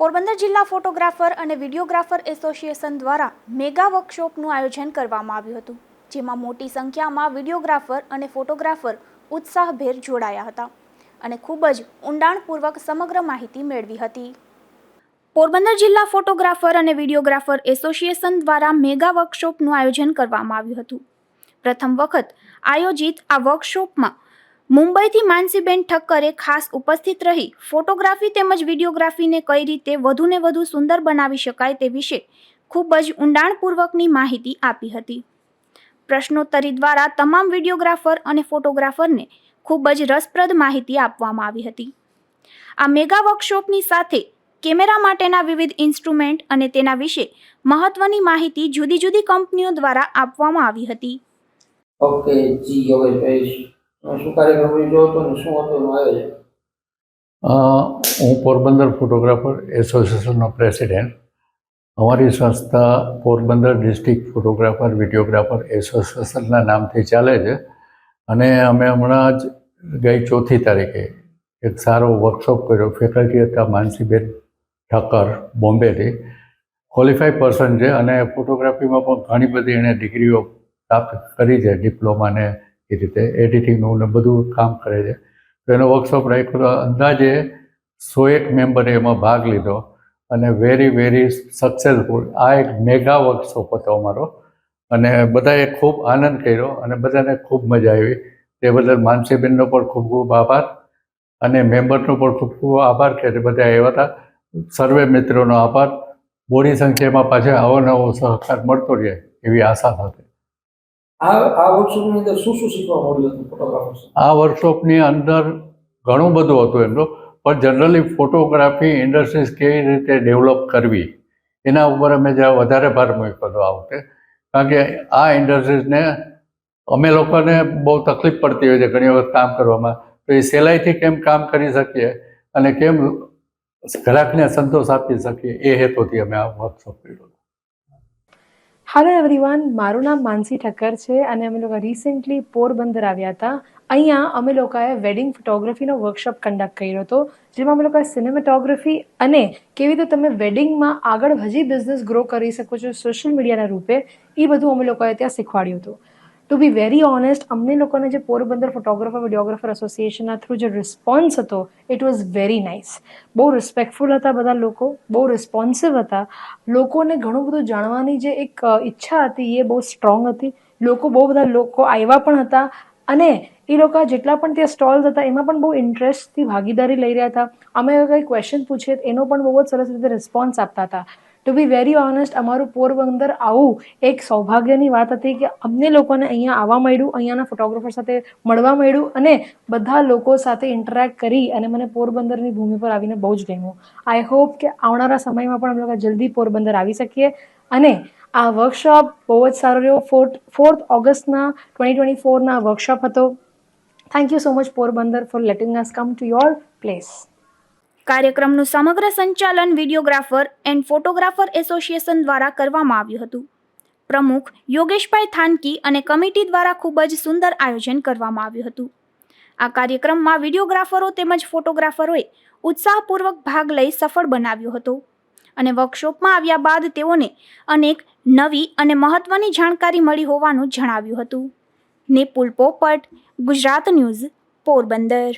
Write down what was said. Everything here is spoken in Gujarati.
પોરબંદર જિલ્લા ફોટોગ્રાફર અને વિડીયોગ્રાફર એસોસિએશન દ્વારા મેગા વર્કશોપનું આયોજન કરવામાં આવ્યું હતું, જેમાં મોટી સંખ્યામાં વિડીયોગ્રાફર અને ફોટોગ્રાફર ઉત્સાહભેર જોડાયા હતા અને ખૂબ જ ઊંડાણપૂર્વક સમગ્ર માહિતી મેળવી હતી. પોરબંદર જિલ્લા ફોટોગ્રાફર અને વિડીયોગ્રાફર એસોસિએશન દ્વારા મેગા વર્કશોપનું આયોજન કરવામાં આવ્યું હતું. પ્રથમ વખત આયોજિત આ વર્કશોપમાં મુંબઈથી માનસીબેન ઠક્કરે ખાસ ઉપસ્થિત રહી ફોટોગ્રાફી તેમજ વિડીયોગ્રાફીને કઈ રીતે વધુને વધુ સુંદર બનાવી શકાય તે વિશે ખૂબ જ ઊંડાણપૂર્વકની માહિતી આપી હતી. પ્રશ્નોત્તરી દ્વારા તમામ વિડીયોગ્રાફર અને ફોટોગ્રાફરને ખૂબ જ રસપ્રદ માહિતી આપવામાં આવી હતી. આ મેગા વર્કશોપની સાથે કેમેરા માટેના વિવિધ ઇન્સ્ટ્રુમેન્ટ અને તેના વિશે મહત્વની માહિતી જુદી જુદી કંપનીઓ દ્વારા આપવામાં આવી હતી. ઓકે, જી તમે હું પોરબંદર ફોટોગ્રાફર એસોસિએશનનો પ્રેસિડેન્ટ. અમારી સંસ્થા પોરબંદર ડિસ્ટ્રિક્ટ ફોટોગ્રાફર, વિડીયોગ્રાફર એસોસિએશનના નામથી ચાલે છે. અને અમે હમણાં જ ગઈ ચોથી તારીખે એક સારો વર્કશોપ કર્યો. ફેકલ્ટી હતા માનસીબેન ઠક્કર બોમ્બેથી. ક્વોલિફાઈડ પર્સન છે અને ફોટોગ્રાફીમાં પણ ઘણી બધી એણે ડિગ્રીઓ પ્રાપ્ત કરી છે, ડિપ્લોમા ને એ રીતે એડિટિંગનું ને બધું કામ કરે છે. તો એનો વર્કશોપ રાખ્યો તો અંદાજે સો એક મેમ્બરે એમાં ભાગ લીધો અને વેરી વેરી સક્સેસફુલ આ એક મેગા વર્કશોપ હતો અમારો. અને બધાએ ખૂબ આનંદ કર્યો અને બધાને ખૂબ મજા આવી. તે બદલ માનસીબેનનો પણ ખૂબ ખૂબ આભાર અને મેમ્બરનો પણ ખૂબ ખૂબ આભાર કે બધા આવ્યા હતા. સર્વે મિત્રોનો આભાર. મોટી સંખ્યામાં પાછા આવો નવો સહકાર મળતો રહે એવી આશા સાથે. આ વર્કશોપની અંદર શું શું આ વર્કશોપની અંદર ઘણું બધું હતું એમનું પણ જનરલી ફોટોગ્રાફી ઇન્ડસ્ટ્રીઝ કેવી રીતે ડેવલપ કરવી, એના ઉપર અમે જ્યાં વધારે ભાર મૂક્યો હતો આ વખતે. કારણ કે આ ઇન્ડસ્ટ્રીઝને અમે લોકોને બહુ તકલીફ પડતી હોય છે ઘણી વખત કામ કરવામાં. તો એ સહેલાઈથી કેમ કામ કરી શકીએ અને કેમ ગ્રાહકને સંતોષ આપી શકીએ એ હેતુથી અમે આ વર્કશોપ કર્યો હેલો એવરીવન મારું નામ માનસી ઠક્કર છે અને અમે લોકો રિસેન્ટલી પોરબંદર આવ્યા હતા. અહીંયા અમે લોકોએ વેડિંગ ફોટોગ્રાફીનો વર્કશોપ કન્ડક્ટ કર્યો હતો, જેમાં અમે લોકોએ સિનેમેટોગ્રાફી અને કેવી રીતે તમે વેડિંગમાં આગળ હજી બિઝનેસ ગ્રો કરી શકો છો સોશિયલ મીડિયાના રૂપે, એ બધું અમે લોકોએ ત્યાં શીખવાડ્યું હતું. ટુ બી વેરી ઓનેસ્ટ અમને લોકોને જે પોરબંદર ફોટોગ્રાફર વિડીયોગ્રાફર એસોસિએશનના થ્રુ જે રિસ્પોન્સ હતો ઇટ વોઝ વેરી નાઇસ બહુ રિસ્પેક્ટફુલ હતા બધા લોકો, બહુ રિસ્પોન્સિવ હતા. લોકોને ઘણું બધું જાણવાની જે એક ઈચ્છા હતી, એ બહુ સ્ટ્રોંગ હતી. લોકો બહુ બધા લોકો આવ્યા પણ હતા અને એ લોકો જેટલા પણ ત્યાં સ્ટોલ્સ હતા, એમાં પણ બહુ ઇન્ટરેસ્ટથી ભાગીદારી લઈ રહ્યા હતા. અમે કંઈ ક્વેશ્ચન પૂછીએ એનો પણ બહુ જ સરસ રીતે રિસ્પોન્સ આપતા હતા. ટુ બી વેરી ઓનેસ્ટ અમારું પોરબંદર આવું એક સૌભાગ્યની વાત હતી કે અમને લોકોને અહીંયા આવવા મળ્યું, અહીંયાના ફોટોગ્રાફર સાથે મળવા મળ્યું અને બધા લોકો સાથે ઇન્ટરેક્ટ કરી અને મને પોરબંદરની ભૂમિ પર આવીને બહુ જ ગમ્યું. આઈ હોપ કે આવનારા સમયમાં પણ અમે લોકો જલ્દી પોરબંદર આવી શકીએ અને આ વર્કશોપ બહુ જ સારો રહ્યો. ફોર્થ ફોર્થ ઓગસ્ટના ટ્વેન્ટી ટ્વેન્ટી ફોરના વર્કશોપ હતો thank you so much Porbandar for letting us come to your place કાર્યક્રમનું સમગ્ર સંચાલન વિડીયોગ્રાફર એન્ડ ફોટોગ્રાફર એસોસિએશન દ્વારા કરવામાં આવ્યું હતું. પ્રમુખ યોગેશભાઈ થાનકી અને કમિટી દ્વારા ખૂબ જ સુંદર આયોજન કરવામાં આવ્યું હતું. આ કાર્યક્રમમાં વિડીયોગ્રાફરો તેમજ ફોટોગ્રાફરોએ ઉત્સાહપૂર્વક ભાગ લઈ સફળ બનાવ્યો હતો અને વર્કશોપમાં આવ્યા બાદ તેઓને અનેક નવી અને મહત્વની જાણકારી મળી હોવાનું જણાવ્યું હતું. નિપુલ પોપટ, ગુજરાત ન્યૂઝ, પોરબંદર.